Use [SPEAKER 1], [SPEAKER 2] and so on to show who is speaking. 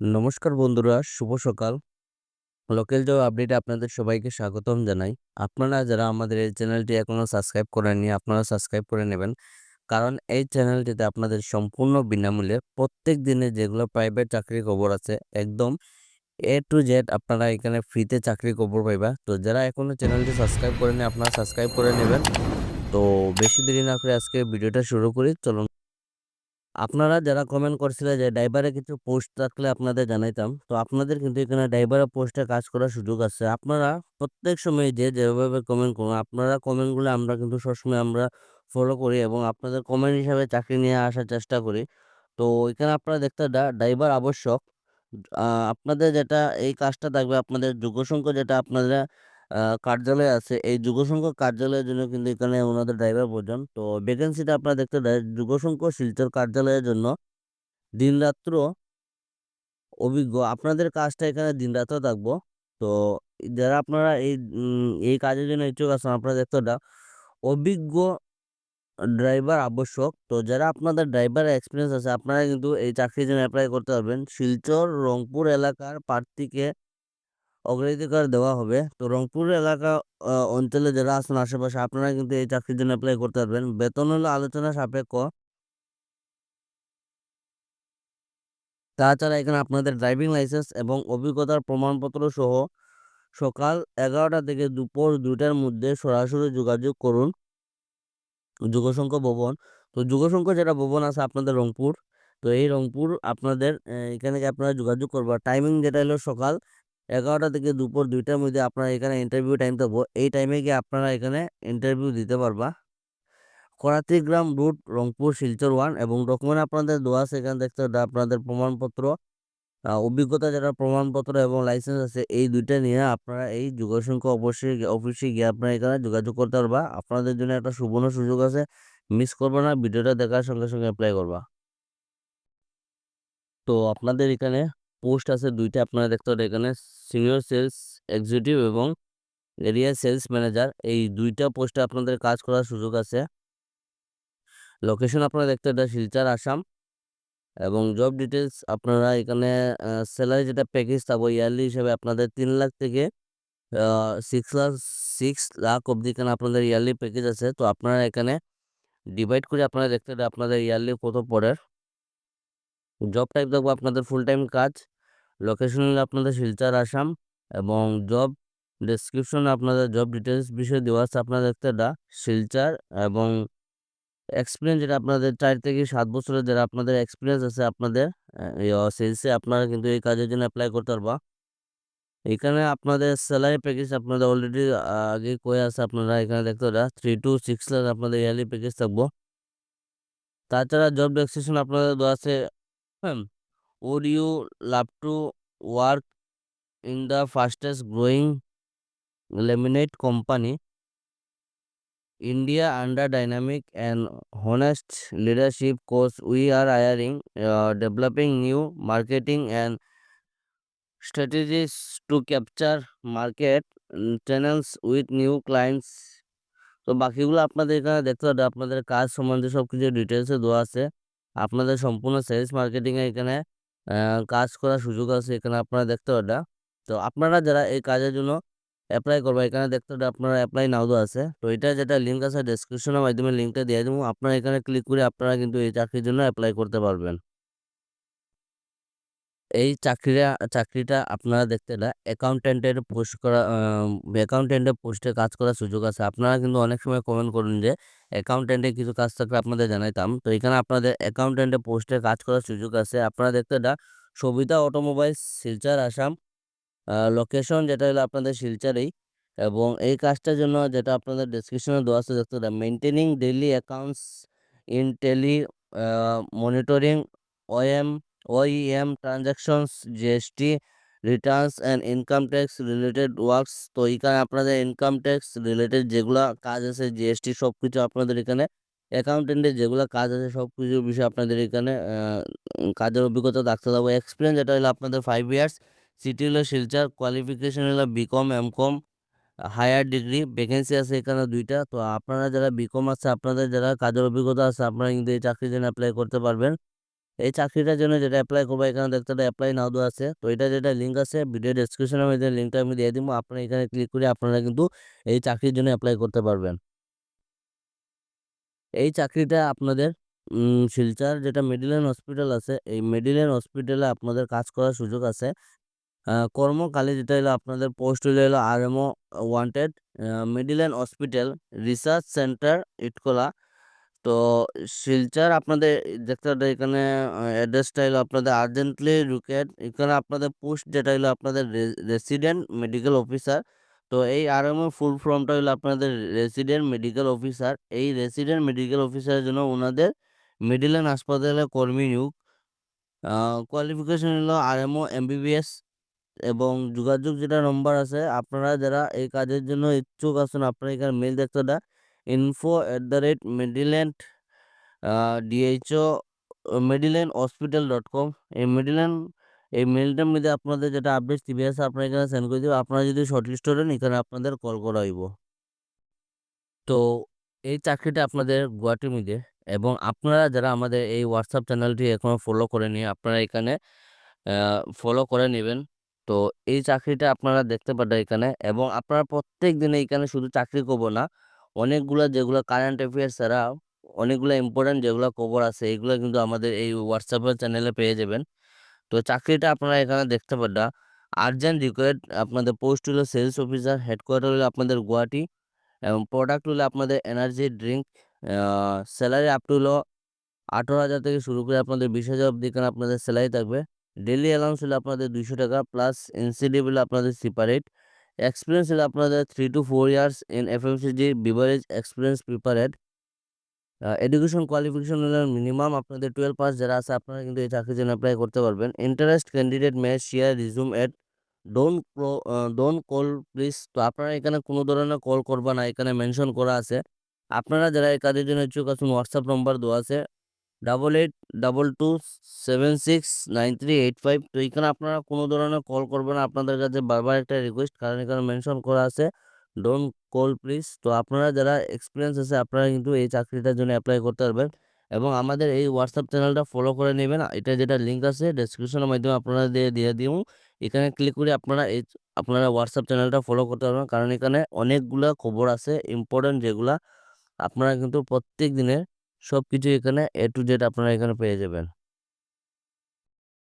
[SPEAKER 1] নমস্কার বন্ধুরা, শুভ সকাল। লোকাল জব আপডেটে আপনাদের সবাইকে স্বাগতম জানাই। আপনারা যারা আমাদের এই চ্যানেলটি এখনও সাবস্ক্রাইব করেননি, আপনারা সাবস্ক্রাইব করে নেবেন। কারণ এই চ্যানেলটিতে আপনাদের সম্পূর্ণ বিনামূল্যে প্রত্যেক দিনে যেগুলো প্রাইভেট চাকরির খবর আছে একদম এ টু জেড আপনারা এখানে ফ্রিতে চাকরির খবর পাইবা। তো যারা এখনও চ্যানেলটি সাবস্ক্রাইব করেননি আপনারা সাবস্ক্রাইব করে নেবেন। তো বেশি দেরি না করে আজকে ভিডিওটা শুরু করি চলুন। আপনারা যারা কমেন্ট করছিলেন যে ড্রাইভারে কিছু পোস্ট থাকলে আপনাদের জানাইতাম। তো আপনাদের কিন্তু এখানে ড্রাইভারের পোস্টে কাজ করার সুযোগ আছে। আপনারা প্রত্যেক সময় যে যেভাবে কমেন্ট করুন, আপনারা কমেন্টগুলো আমরা কিন্তু সবসময় আমরা ফলো করি এবং আপনাদের কমেন্ট হিসাবে চাকরি নিয়ে আসার চেষ্টা করি। তো এখানে আপনারা দেখতে ড্রাইভার আবশ্যক। আপনাদের যেটা এই কাজটা থাকবে আপনাদের যোগ্যসংখ্য যেটা আপনারা কার্যালয় আছে, এই যুগসংখ্য কার্যালয়ের জন্য কিন্তু এখানে ওনাদের ড্রাইভার প্রয়োজন। তো ভ্যাকেন্সিটা আপনারা দেখতে ডা যুগসংখ্য শিলচর কার্যালয়ের জন্য দিনরাত্র অভিজ্ঞ আপনাদের কাজটা এখানে দিনরাতও থাকব। তো যারা আপনারা এই এই কাজের জন্য ইচ্ছুক আছেন আপনারা দেখতে ডা অভিজ্ঞ ড্রাইভার আবশ্যক। তো যারা আপনাদের ড্রাইভারের এক্সপিরিয়েন্স আছে আপনারা কিন্তু এই চাকরির জন্য অ্যাপ্লাই করতে পারবেন। শিলচর, রংপুর এলাকার প্রার্থীকে অগ্রাধিকার দেওয়া হবে। তো রংপুর এলাকা অঞ্চলে যারা আছেন আশেপাশে, আপনারা কিন্তু এই চাকরির জন্য এপ্লাই করতে পারবেন। বেতন হলো আলোচনা সাপেক্ষ। তাছাড়া এখানে আপনাদের ড্রাইভিং লাইসেন্স এবং অভিজ্ঞতার প্রমাণপত্র সহ সকাল ১১টা থেকে দুপুর ২টার মধ্যে সরাসরি যোগাযোগ করুন। যুগসংখ্য ভবন। তো যুগসংখ্য যেটা ভবন আছে আপনাদের রংপুর। তো এই রংপুর আপনাদের এখানে আপনারা যোগাযোগ করবা। টাইমিং যেটা হলো সকাল ১১টা থেকে দুপুর দুইটার মধ্যে আপনারা এখানে ইন্টারভিউ টাইম থাকব। এই টাইমে গিয়ে আপনারা এখানে ইন্টারভিউ দিতে পারবা। করাতিগ্রাম রুট রংপুর শিলচর ওয়ান এবং ডকুমেন্ট আপনাদের দেওয়া আছে এখানে দেখতে আপনাদের প্রমাণপত্র, অভিজ্ঞতা যেটা প্রমাণপত্র এবং লাইসেন্স আছে এই দুইটা নিয়ে আপনারা এই যুগসংখ্য অবশ্যই অফিসে গিয়ে আপনারা এখানে যোগাযোগ করতে পারবা। আপনাদের জন্য একটা সুবর্ণ সুযোগ আছে। মিস করবা না। ভিডিওটা দেখার সঙ্গে, সঙ্গে অ্যাপ্লাই করবা। তো আপনাদের এখানে পোস্ট আছে দুইটা আপনারা দেখতে পারেন এখানে সিনিয়র সেলস এক্সিকিউটিভ এবং এরিয়া সেলস ম্যানেজার এই দুইটা পোস্টে আপনাদের কাজ করার সুযোগ আছে। লোকেশন আপনারা দেখতে এটা শিলচর, আসাম এবং জব ডিটেইলস আপনারা এখানে স্যালারি যেটা প্যাকেজ থাকবে ইয়ারলি হিসাবে আপনাদের ৩ লাখ থেকে 6 লাখ 6 লাখ অবধি এখানে আপনাদের ইয়ারলি প্যাকেজ আছে। তো আপনারা এখানে ডিভাইড করে আপনারা দেখতে এটা আপনাদের ইয়ারলি কত পড়ে। জব টাইপ থাকবে আপনাদের ফুল টাইম কাজ। লোকেশন হলো আপনাদের শিলচর, আসাম এবং জব ডেসক্রিপশন আপনাদের জব ডিটেলস বিষয় দেওয়া আছে আপনারা দেখতে এটা শিলচর এবং এক্সপিরিয়েন্স যেটা আপনাদের চার থেকে সাত বছরের যারা আপনাদের এক্সপিরিয়েন্স আছে আপনাদের সেলসে আপনারা কিন্তু এই কাজের জন্য অ্যাপ্লাই করতে পারবা। এখানে আপনাদের সেলারি প্যাকেজ আপনাদের অলরেডি আ আগেই কয়া আছে আপনারা এখানে দেখতে এটা 3 to 6 লাখ আপনাদের ইয়ারলি প্যাকেজ থাকব। তাছাড়া জব ডেসক্রিপশন আপনাদের দেওয়া আছে হুম, would you love to work in the fastest growing laminate company? India under dynamic and honest leadership course we are hiring, uh, developing new marketing and strategies to capture market mm, channels with new clients. তো বাকিগুলো আপনাদের এখানে দেখতে পারেন আপনাদের কাজ সম্বন্ধে সবকিছু ডিটেইলসে দেওয়া আছে। আপনাদের সম্পূর্ণ সেলস মার্কেটিং এ এখানে কাজ করার সুযোগ আছে এখানে আপনারা দেখতে পারবা। তো আপনারা যারা এই কাজের জন্য অ্যাপ্লাই করবেন, এখানে দেখতে পারবেন আপনারা অ্যাপ্লাই নাও আছে। তো এটা যেটা লিঙ্ক আছে ডেসক্রিপশনের মাধ্যমে লিঙ্কটা দিয়ে দেবো আপনারা এখানে ক্লিক করে আপনারা কিন্তু এই চাকরির জন্য অ্যাপ্লাই করতে পারবেন। এই চাকরিরা চাকরিটা আপনারা দেখতে এটা অ্যাকাউন্টেন্টের পোস্ট করা অ্যাকাউন্টেন্টের পোস্টে কাজ করার সুযোগ আছে। আপনারা কিন্তু অনেক সময় কমেন্ট করুন যে অ্যাকাউন্টেন্টের কিছু কাজ থাকলে আপনাদের জানাইতাম। তো এখানে আপনাদের অ্যাকাউন্টেন্টের পোস্টে কাজ করার সুযোগ আছে। আপনারা দেখতে এটা সবিতা অটোমোবাইল শিলচর, আসাম। লোকেশন যেটা হলো আপনাদের শিলচরেই এবং এই কাজটার জন্য যেটা আপনাদের ডেসক্রিপশনে দেওয়া আছে দেখতে এটা maintaining daily accounts in tally monitoring OEM OEM transactions, GST returns and income tax related works. তো এখানে আপনাদের ইনকাম ট্যাক্স রিলেটেড যেগুলা কাজ আছে জিএসটি সবকিছু আপনাদের এখানে অ্যাকাউন্টেন্টের যেগুলা কাজ আছে সবকিছুর বিষয়ে আপনাদের এখানে কাজের অভিজ্ঞতা থাকতে হবে। এক্সপিরিয়েন্স যেটা হলো আপনাদের ফাইভ ইয়ার্স। সিটি হলো শিলচর, কোয়ালিফিকেশন হলো BCom, MCom higher degree. Vacancy আছে এখানে দুইটা তো আপনারা যারা বিকম আছে আপনাদের যারা কাজের অভিজ্ঞতা আছে আপনারা কিন্তু এই চাকরির জন্য অ্যাপ্লাই করতে পারবেন। এই চাকরিটার জন্য যেটা অ্যাপ্লাই করব, এখানে দেখতে একটা অ্যাপ্লাই নাও দেওয়া আছে। তো এটা যেটা লিঙ্ক আছে ভিডিও ডেসক্রিপশনের মধ্যে লিঙ্কটা আমি দিয়ে দিব। আপনারা এখানে ক্লিক করে আপনারা কিন্তু এই চাকরির জন্য অ্যাপ্লাই করতে পারবেন। এই চাকরিটা আপনাদের শিলচর যেটা মেডিলেন হসপিটাল আছে, এই মেডিলেন হসপিটালে আপনাদের কাজ করার সুযোগ আছে। কর্মকালে যেটা হলো, আপনাদের পোস্ট হলো R MO wanted Medilane hospital research centre Itkhola. তো শিলচর আপনাদের দেখতে পারেন এখানে অ্যাড্রেসটা হলো আপনাদের আর্জেন্টলি রিকোয়ার্ড এখানে আপনাদের পোস্ট যেটা হলো আপনাদের রেসিডেন্ট মেডিকেল অফিসার তো এই আরএমও ফুল ফর্মটা হলো আপনাদের রেসিডেন্ট মেডিকেল অফিসার এই রেসিডেন্ট মেডিকেল অফিসারের জন্য ওনাদের মিডিলেন হাসপাতালে কর্মী নিয়োগ। কোয়ালিফিকেশন হলো আরএমও এমবিবিএস এবং যোগাযোগ যেটা নম্বর আছে, আপনারা যারা এই কাজের জন্য ইচ্ছুক আছেন, আপনারা এখানে মেল দেখতে info at the rate Mediland DHO Mediland hospital dot com এই মেডিল্যান্ড এই মেলটার মধ্যে আপনাদের যেটা আপডেট টিভি আছে আপনারা এখানে সেন্ড করে দেবেন আপনারা যদি শর্টলিস্ট হন এখানে আপনাদের কল করা হইব। তো এই চাকরিটা আপনাদের গুয়াহাটির মধ্যে এবং আপনারা যারা আমাদের এই হোয়াটসঅ্যাপ চ্যানেলটি এখনও ফলো করেনি আপনারা এখানে ফলো করে নেবেন। তো এই চাকরিটা আপনারা দেখতে পারেন এখানে এবং আপনারা প্রত্যেক দিনে এখানে শুধু চাকরি করব না অনেকগুলা যেগুলো কারেন্ট অ্যাফেয়ার্স ছাড়া অনেকগুলো ইম্পর্টেন্ট যেগুলো খবর আছে, এগুলো কিন্তু আমাদের এই হোয়াটসঅ্যাপের চ্যানেলে পেয়ে যাবেন। তো চাকরিটা আপনারা এখানে দেখতে পারেন আর্জেন্ট রিকোয়ার্ড আপনাদের পোস্ট হলো সেলস অফিসার হেডকোয়ার্টার হলো আপনাদের গুয়াহাটি, এবং প্রোডাক্ট হলো আপনাদের energy drink salary up to হলো আঠারো হাজার থেকে শুরু করে আপনাদের বিশ হাজার অব্দি এখানে আপনাদের স্যালারি থাকবে। ডেলি অ্যালাউন্স হলো আপনাদের দুইশো টাকা প্লাস এনসিডি হলো আপনাদের সেপারেট এক্সপিরিয়েন্স হলো আপনাদের three two four years in FMCG beverage experience prepared education qualification হলো মিনিমাম আপনাদের টুয়েলভ পাস যারা আছে, আপনারা কিন্তু এই চাকরির জন্য অ্যাপ্লাই করতে পারবেন। Interest candidate may share resume at don't don't call please তো আপনারা এখানে কোনো ধরনের কল করবা না, এখানে মেনশন করা আছে। আপনারা যারা এই কাজের জন্য ইচ্ছুক আছেন হোয়াটসঅ্যাপ নম্বর দেওয়া আছে। Double eight double two seven six nine three eight five তো এখানে আপনারা কোনো ধরনের কল করবেন আপনাদের কাছে বারবার একটা রিকোয়েস্ট কারণ এখানে মেনশন করা আছে। ডোন্ট কল প্লিজ তো আপনারা যারা এক্সপিরিয়েন্স আছে, আপনারা কিন্তু এই চাকরিটার জন্য অ্যাপ্লাই করতে পারবেন। এবং আমাদের এই হোয়াটসঅ্যাপ চ্যানেলটা ফলো করে নেবেন। এটা যেটা লিঙ্ক আছে ডেসক্রিপশনের মাধ্যমে আপনারা দিয়ে দিয়ে দিও। এখানে ক্লিক করে আপনারা এই, আপনারা হোয়াটসঅ্যাপ চ্যানেলটা ফলো করতে পারবেন। কারণ এখানে অনেকগুলা খবর আছে ইম্পর্টেন্ট যেগুলা। আপনারা কিন্তু প্রত্যেক দিনের সব কিছু এখানে এ টু জেড আপনারা এখানে পেয়ে যাবেন।